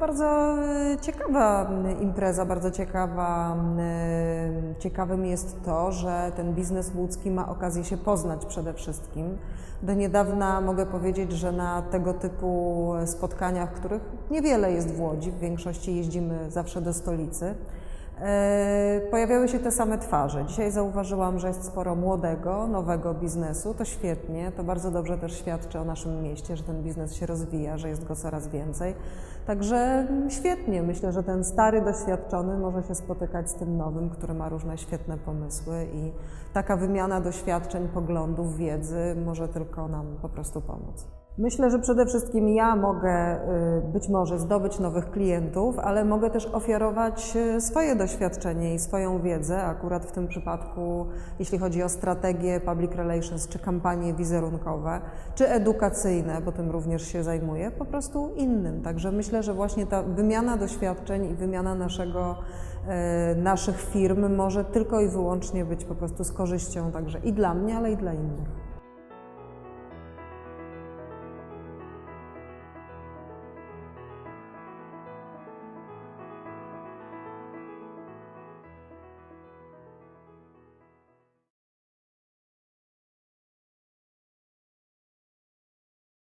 Bardzo y, ciekawa y, impreza, bardzo ciekawa. y, Ciekawym jest to, że ten biznes łódzki ma okazję się poznać przede wszystkim. Do niedawna mogę powiedzieć, że na tego typu spotkaniach, których niewiele jest w Łodzi, w większości jeździmy zawsze do stolicy, Pojawiały się te same twarze. Dzisiaj zauważyłam, że jest sporo młodego, nowego biznesu. To świetnie, to bardzo dobrze też świadczy o naszym mieście, że ten biznes się rozwija, że jest go coraz więcej. Także świetnie. Myślę, że ten stary, doświadczony może się spotykać z tym nowym, który ma różne świetne pomysły i taka wymiana doświadczeń, poglądów, wiedzy może tylko nam po prostu pomóc. Myślę, że przede wszystkim ja mogę y, być może zdobyć nowych klientów, ale mogę też ofiarować y, swoje doświadczenie i swoją wiedzę, akurat w tym przypadku, jeśli chodzi o strategię public relations, czy kampanie wizerunkowe, czy edukacyjne, bo tym również się zajmuję, po prostu innym. Także myślę, że właśnie ta wymiana doświadczeń i wymiana naszego, y, naszych firm może tylko i wyłącznie być po prostu z korzyścią także i dla mnie, ale i dla innych.